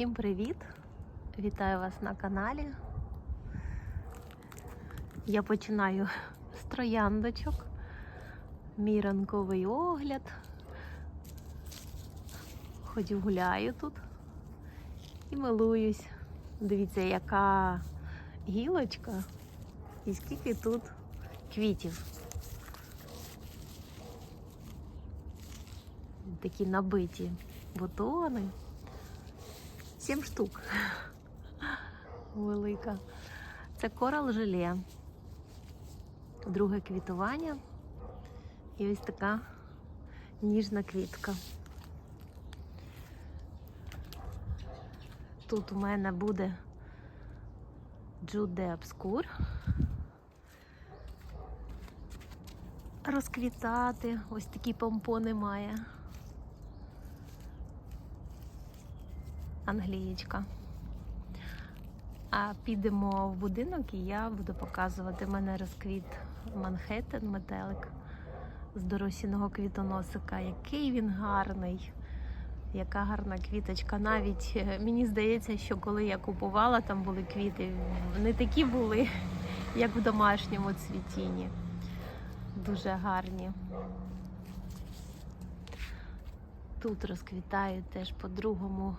Всім привіт! Вітаю вас на каналі. Я починаю з трояндочок. Мій ранковий огляд. Ходю гуляю тут і милуюсь. Дивіться, яка гілочка і скільки тут квітів. Такі набиті бутони. Сім штук. Велика. Це корал желе. Друге квітування. І ось така ніжна квітка. Тут у мене буде Джуде Обскур. Розквітати. Ось такі помпони має. Англієчка. А підемо в будинок і я буду показувати В мене розквіт Манхеттен метелик з доросіного квітоносика. Який він гарний, яка гарна квіточка. Навіть е, мені здається, що коли я купувала, там були квіти, не такі були, як в домашньому цвітінні. Дуже гарні. Тут розквітають теж по-другому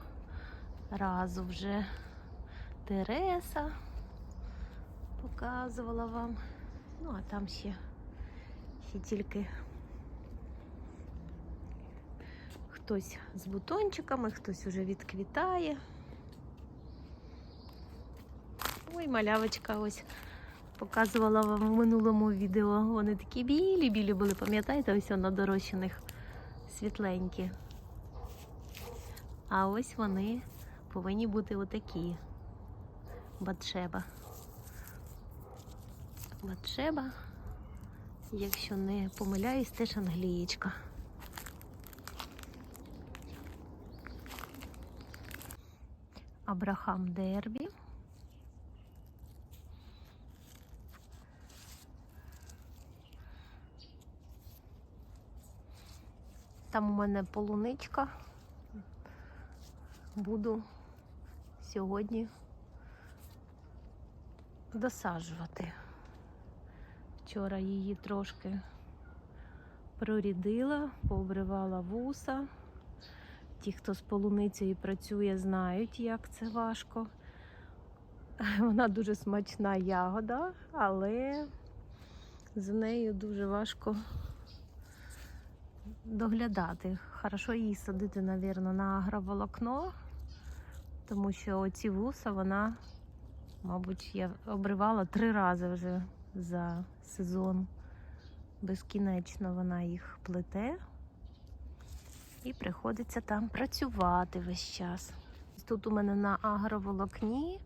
разу вже Тереса показувала вам. Ну, а там ще, ще тільки хтось з бутончиками, хтось вже відквітає. Ой, малявочка ось показувала вам в минулому відео. Вони такі білі-білі були, пам'ятаєте, ось на дорощених світленькі. А ось вони повинні бути отакі. Батшеба. Батшеба, якщо не помиляюсь, теж англієчка. Абрахам Дербі. Там у мене полуничка. Буду сьогодні досаджувати. Вчора її трошки прорідила, пообривала вуса. Ті, хто з полуницею працює, знають, як це важко. Вона дуже смачна ягода, але з нею дуже важко доглядати. Хорошо її садити, мабуть, на агроволокно, тому що оці вуса вона, мабуть, я обривала три рази вже за сезон. Безкінечно вона їх плете і приходиться там працювати весь час. Тут у мене на агроволокні,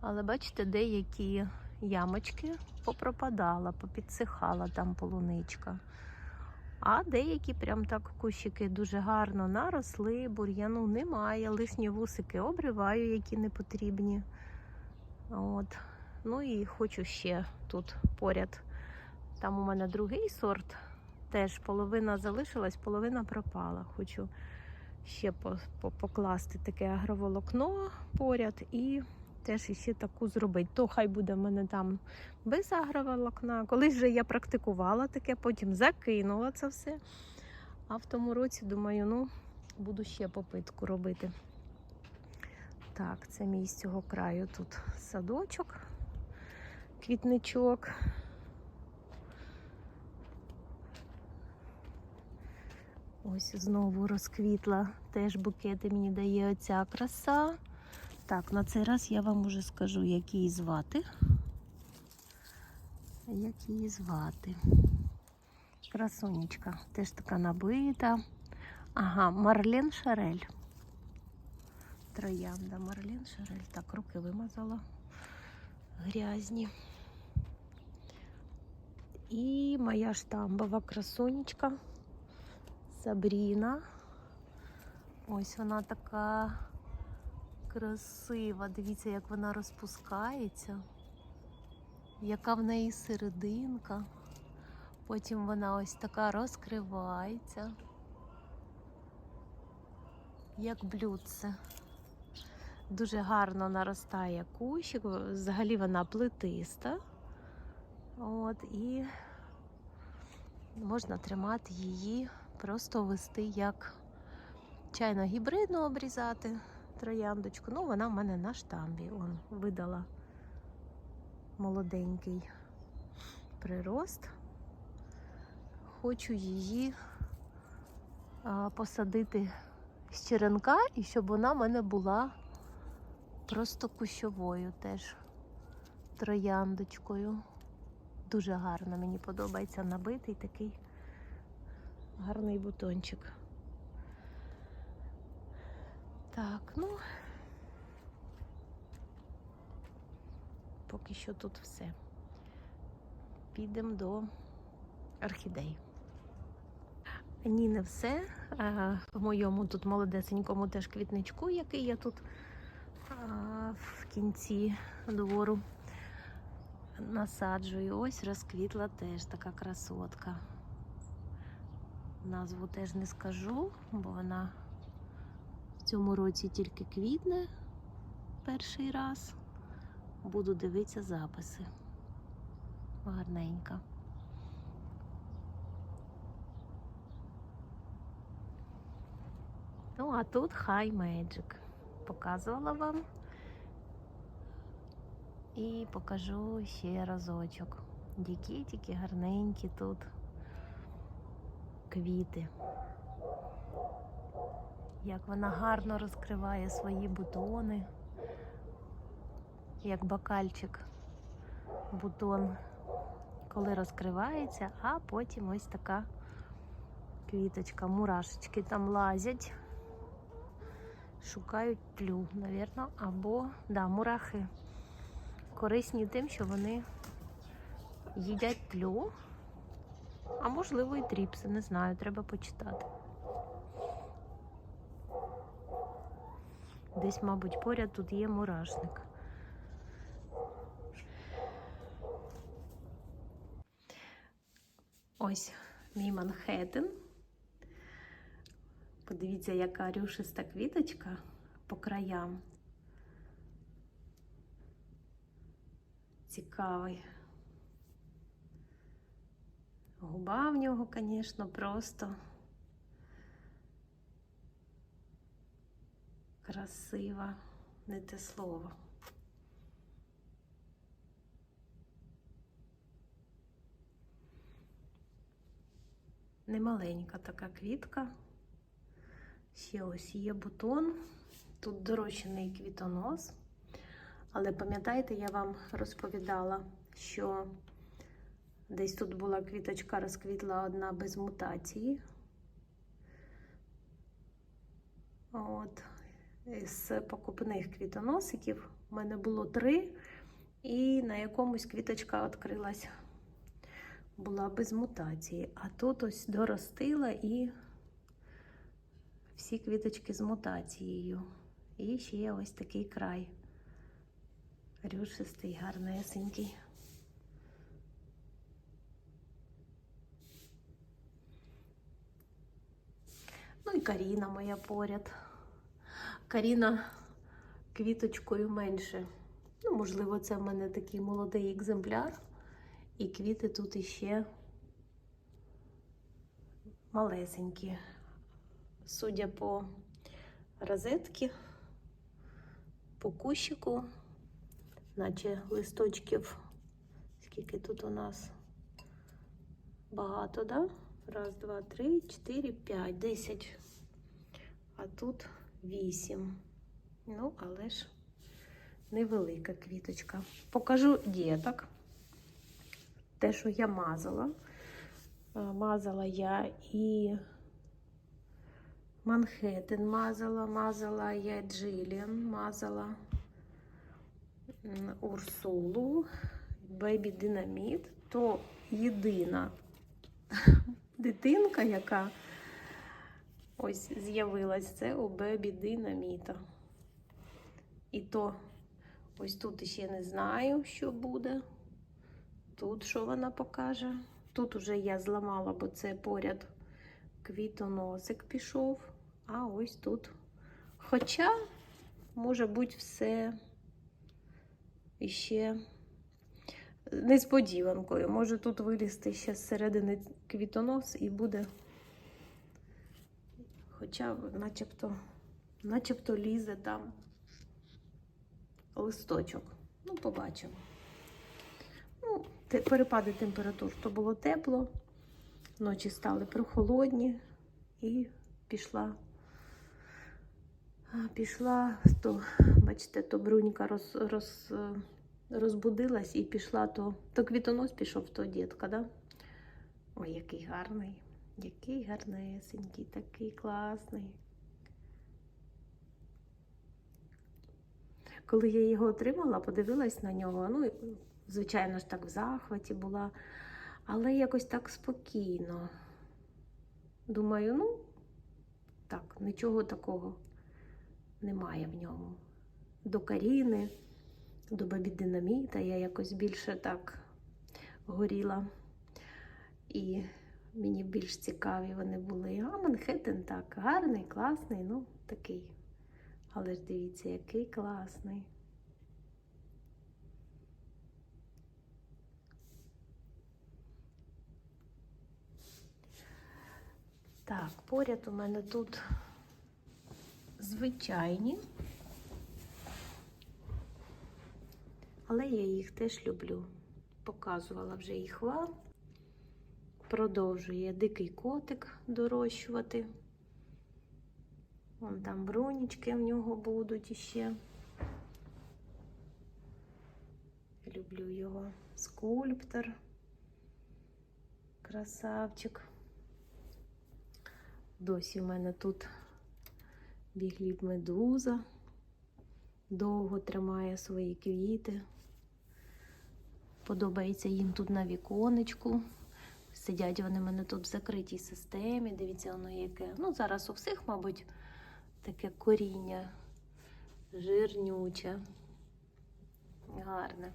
але бачите, деякі ямочки попропадала, попідсихала там полуничка. А деякі прям так кущики дуже гарно наросли, бур'яну немає, лишні вусики обриваю, які не потрібні. От. Ну і хочу ще тут поряд. Там у мене другий сорт. Теж половина залишилась, половина пропала. Хочу ще по, по, покласти таке агроволокно поряд і теж іще таку зробити. То хай буде в мене там без агроволокна. Колись же я практикувала таке, потім закинула це все. А в тому році, думаю, ну, буду ще попитку робити. Так, це мій з цього краю тут садочок, квітничок. Ось знову розквітла теж букети мені дає оця краса. Так, на цей раз я вам уже скажу, як її звати. Як її звати? Красунечка, теж така набита. Ага, Марлен Шарель. Троянда Марлен Шарель. Так, руки вимазала грязні. І моя штамбова красунечка Сабріна. Ось вона така красива. Дивіться, як вона розпускається, яка в неї серединка. Потім вона ось така розкривається, як блюдце. Дуже гарно наростає кущик, взагалі вона плетиста. От, і можна тримати її, просто вести як чайно гібридну обрізати трояндочку. Ну, вона в мене на штамбі. Он видала молоденький прирост. Хочу її а, посадити з черенка і щоб вона в мене була просто кущовою теж трояндочкою. Дуже гарно мені подобається набитий такий гарний бутончик. Так, ну поки що тут все. Підемо до орхідей. Ні, не все. В моєму тут молодесенькому теж квітничку, який я тут в кінці двору насаджую. Ось розквітла теж така красотка. Назву теж не скажу, бо вона цьому році тільки квітне перший раз. Буду дивитися записи. Гарненька. Ну, а тут High Magic. Показувала вам. І покажу ще разочок. Які тільки гарненькі тут квіти. Як вона гарно розкриває свої бутони, як бакальчик бутон, коли розкривається, а потім ось така квіточка, мурашечки там лазять, шукають тлю, навірно, або да, мурахи корисні тим, що вони їдять тлю, а можливо і тріпси, не знаю, треба почитати. Десь, мабуть, поряд тут є мурашник. Ось мій Манхеттен. Подивіться, яка рюшиста квіточка по краям. Цікавий. Губа в нього, звісно, просто красива, не те слово. Немаленька така квітка. Ще ось є бутон. Тут дорощений квітонос. Але пам'ятаєте, я вам розповідала, що десь тут була квіточка, розквітла одна без мутації. От. З покупних квітоносиків в мене було три, і на якомусь квіточка відкрилась, була без мутації. А тут ось доростила і всі квіточки з мутацією. І ще є ось такий край. Рюшистий, гарнесенький. Ну і Каріна моя поряд. Каріна квіточкою менше. Ну, можливо, це в мене такий молодий екземпляр. І квіти тут іще малесенькі. Судя по розетки, по кущику, наче листочків, скільки тут у нас багато, да? Раз, два, три, чотири, п'ять, десять. А тут вісім. Ну, але ж невелика квіточка. Покажу діток. Те, що я мазала. Мазала я і Манхеттен мазала, мазала я Джиліан, мазала Урсулу, Бебі Динаміт. То єдина дитинка, яка ось з'явилась, це у Бебі Динаміта. І то ось тут ще не знаю, що буде. Тут що вона покаже. Тут уже я зламала, бо це поряд квітоносик пішов. А ось тут. Хоча може бути все іще несподіванкою. Може тут вилізти ще зсередини квітонос і буде. Хоча начебто, начебто лізе там листочок. Ну, побачимо. Ну, перепади температур. То було тепло, ночі стали прохолодні і пішла. Пішла, то, бачите, то брунька роз, роз, розбудилась і пішла, то, то квітонос пішов, то дітка, да? Ой, який гарний, який гарнесенький, такий класний. Коли я його отримала, подивилась на нього. Ну, звичайно ж, так в захваті була, але якось так спокійно. Думаю, ну, так, нічого такого немає в ньому. До Каріни, до бабі Динаміта я якось більше так горіла. І мені більш цікаві вони були. А Манхеттен так, гарний, класний, ну такий. Але ж дивіться, який класний. Так, поряд у мене тут звичайні, але я їх теж люблю. Показувала вже їх вам. Продовжує дикий котик дорощувати. Вон там бронічки в нього будуть іще. Люблю його. Скульптор. Красавчик. Досі в мене тут бігліб медуза. Довго тримає свої квіти. Подобається їм тут на віконечку. Сидять вони в мене тут в закритій системі. Дивіться, воно яке. Ну, зараз у всіх, мабуть, таке коріння жирнюче, гарне.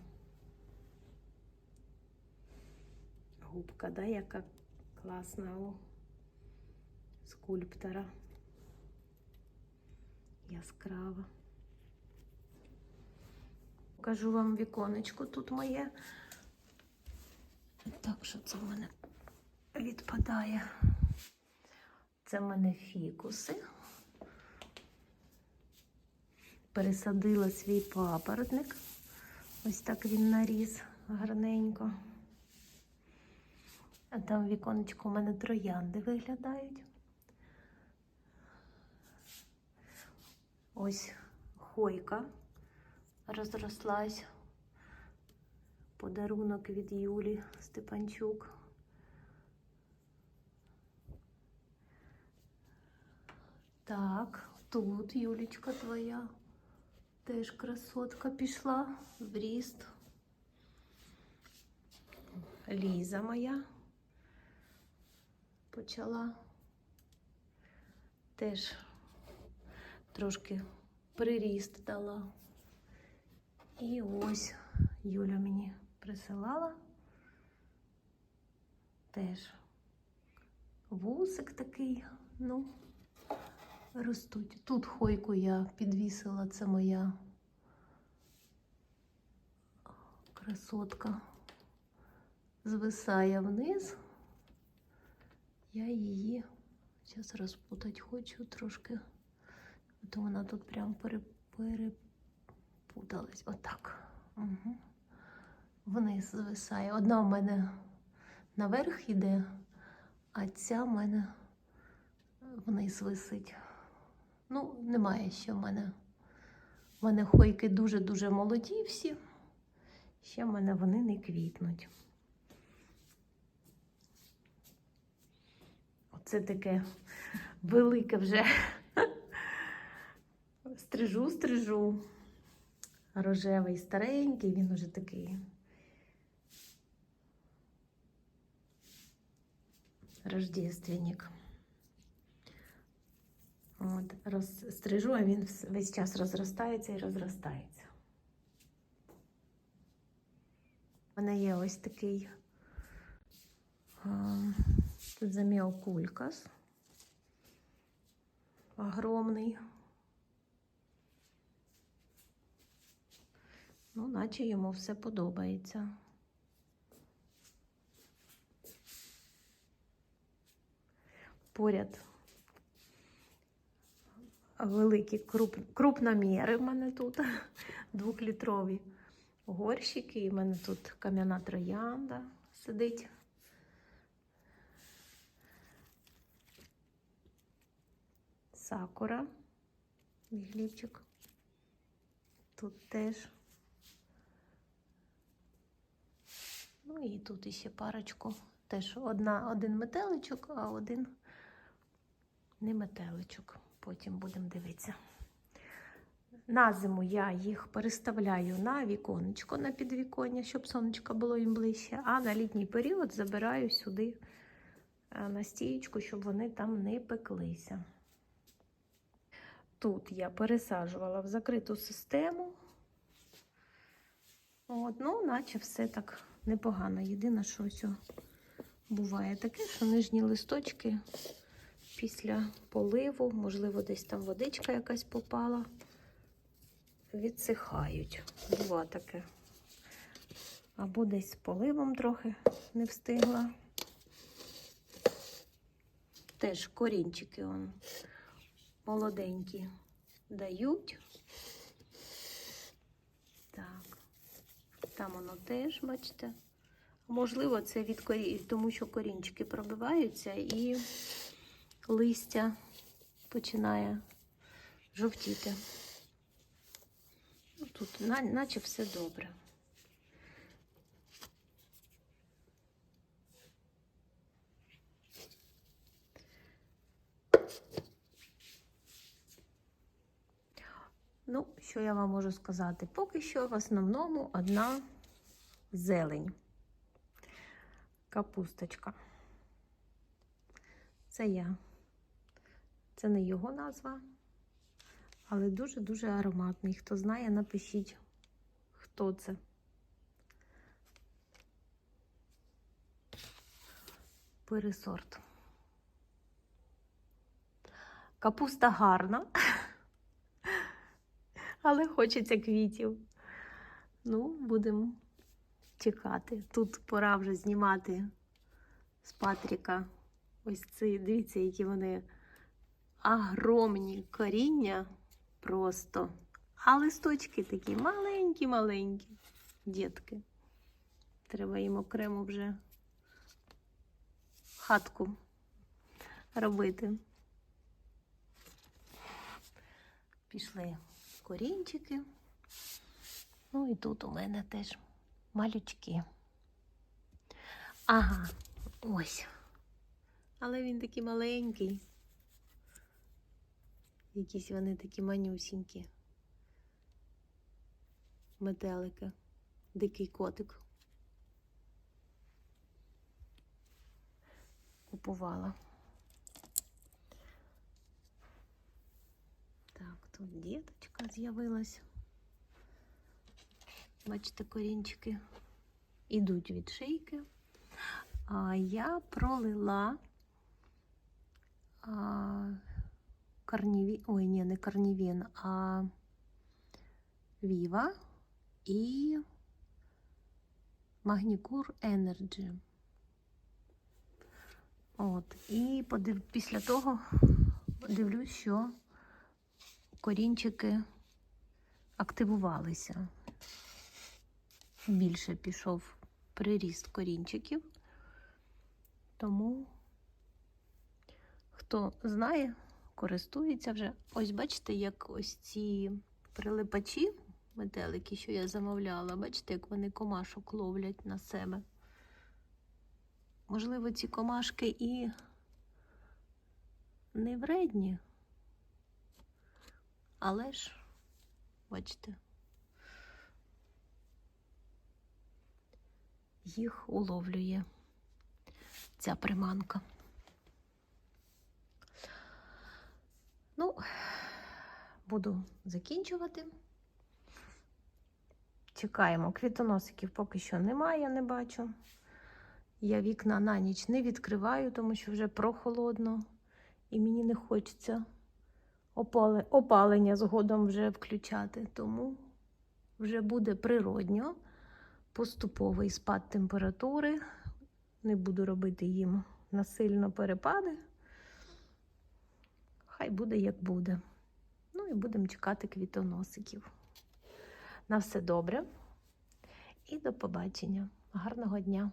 Губка, да, яка класна у скульптора. Яскрава. Покажу вам віконечко тут моє. Так, що це в мене відпадає? Це в мене фікуси. Пересадила свій папоротник. Ось так він наріс гарненько. А там в віконечку у мене троянди виглядають. Ось хойка розрослась. Подарунок від Юлі Степанчук. Так, тут Юлічка твоя. Теж красотка пішла в ріст. Ліза моя почала теж трошки приріст дала. І ось Юля мені присилала. Теж вусик такий, ну, ростуть. Тут хойку я підвісила, це моя красотка. Звисає вниз. Я її зараз розпутати хочу трошки. То вона тут прям пере, перепуталась. Отак. Угу. Вниз звисає. Одна в мене наверх іде, а ця в мене вниз висить. Ну, немає ще в мене. В мене хойки дуже-дуже молоді всі. Ще в мене вони не квітнуть. Оце таке велике вже. Стрижу, стрижу. Рожевий, старенький, він уже такий. Рождественник. От, роз, стрижу, а він весь час розростається і розростається. У мене є ось такий тут заміокулькас. Огромний. Ну, наче йому все подобається. Поряд великі круп, крупноміри в мене тут, двохлітрові горщики. І в мене тут кам'яна троянда сидить. Сакура, мій хлібчик. Тут теж. Ну і тут іще парочку. Теж одна, один метеличок, а один не метеличок. Потім будемо дивитися. На зиму я їх переставляю на віконечко, на підвіконня, щоб сонечко було їм ближче. А на літній період забираю сюди е, на стієчку, щоб вони там не пеклися. Тут я пересаджувала в закриту систему. От, ну, наче все так непогано. Єдине, що ось буває таке, що нижні листочки після поливу, можливо, десь там водичка якась попала, відсихають. Бува таке. Або десь з поливом трохи не встигла. Теж корінчики он молоденькі дають. Так, там воно теж, бачите. Можливо, це від корі... тому що корінчики пробиваються і листя починає жовтіти. Ну, Тут наче все добре. Ну, що я вам можу сказати? Поки що в основному одна зелень. Капусточка. Це я. Це не його назва, але дуже-дуже ароматний. Хто знає, напишіть, хто це. Пересорт. Капуста гарна, але хочеться квітів. Ну, будемо чекати. Тут пора вже знімати з Патріка ось ці, дивіться, які вони огромні коріння просто. А листочки такі маленькі-маленькі, дітки. Треба їм окремо вже хатку робити. Пішли корінчики. Ну і тут у мене теж малючки. Ага, ось. Але він такий маленький. Якісь вони такі манюсінькі. Метелики. Дикий котик. Купувала. Так, тут діточка з'явилась. Бачите, корінчики ідуть від шийки. А я пролила а, карніві... ой, ні, не карнівін, а Віва і Магнікур Energy. От, і подив... після того дивлюсь, що корінчики активувалися. Більше пішов приріст корінчиків. Тому, хто знає, користується вже. Ось бачите, як ось ці прилипачі, метелики, що я замовляла, бачите, як вони комашок ловлять на себе. Можливо, ці комашки і не вредні, але ж, бачите, їх уловлює ця приманка. Ну, буду закінчувати. Чекаємо. Квітоносиків поки що немає, не бачу. Я вікна на ніч не відкриваю, тому що вже прохолодно, і мені не хочеться опалення згодом вже включати. Тому вже буде природньо, поступовий спад температури. Не буду робити їм насильно перепади. Хай буде як буде. Ну і будемо чекати квітоносиків. На все добре і до побачення. Гарного дня!